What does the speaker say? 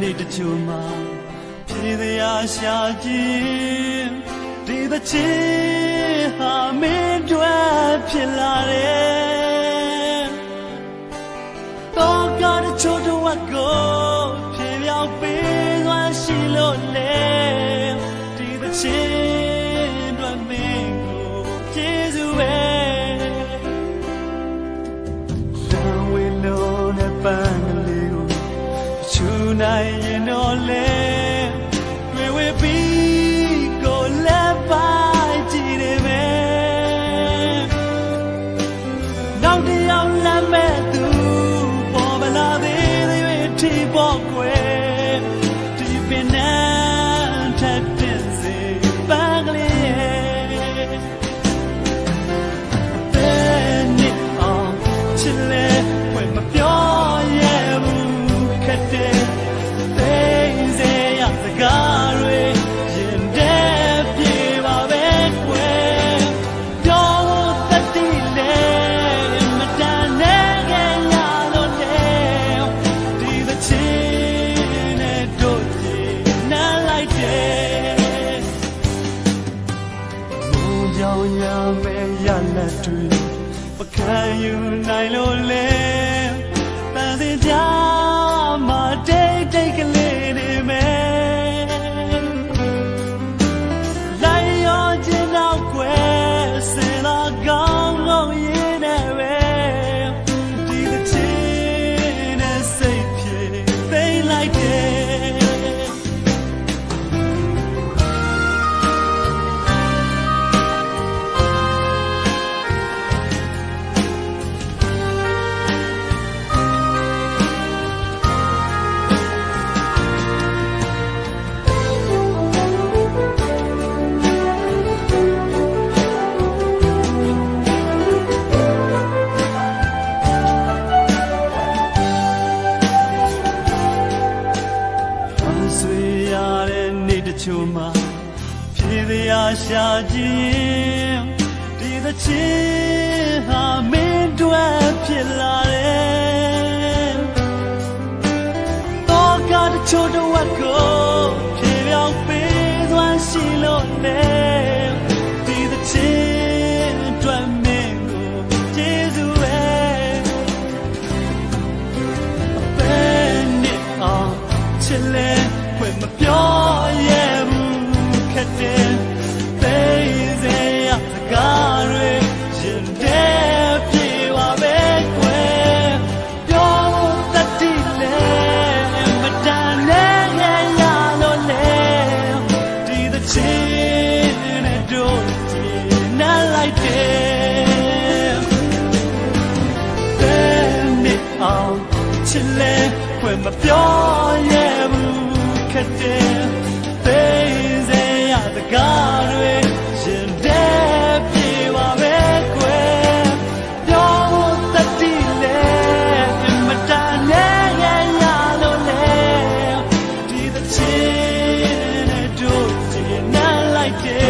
နေ့တချို့မှာပြည်တရားရှာခြင်းဒီသချင်းဟာမင်းတို့ဖြစ်လာတယ်တော့ကားတချို့တော့ကိုဖြေပြောင်းပေးသွားရှိလို့လေဒီသချင်းတို့မင်းကိုကျေးဇူးပဲလမ်းဝေလုံးနဲ့ပန်းကလေးကိုချူ နိုင်ရင်တော့လေတွေ့ဝေပြီးကိုလက်ပါကြည့်နေမယ်နောက်တစ်ယောက်လမ်းမဲ့သူပေါ်မလာသေးသေးထီပေါ်ကွယ်ဒီပင်နဲ့ထပ် န်းကြောင်ရမယ်ရလက်တွေပကံယူနိုင်လို့လေတန်စီကြ ချို့မှာပြည်တရားရှာခြင်းဒီသချင်းဟာမင်းတို့ဖြစ်လာတယ်တော့ကတချို့တော့ကိုပြေပြောင်းပေးသွားရှိလို့လေ ချစ်လဲဖွင့်မပြောရဲဘူးခက်တဲ့သိစေရစကားတွေရင်တဲ့ပြေပါပဲကွယ်ပြောလို့တတ်တိလဲမတန်နဲ့ရရလို့လေဒီ the chin and don't not like that တဲ့ ချစ်လဲဖွယ်မပြောရဘူးခက်တယ်သိစေရတကားတွေရင်တဲ့ပြေပါပဲကွယ်ပြောတတိလဲပြမတန်နဲ့ရရလို့လဲဒီသချင်းနဲ့တို့ဒီနဲ့လိုက်တယ်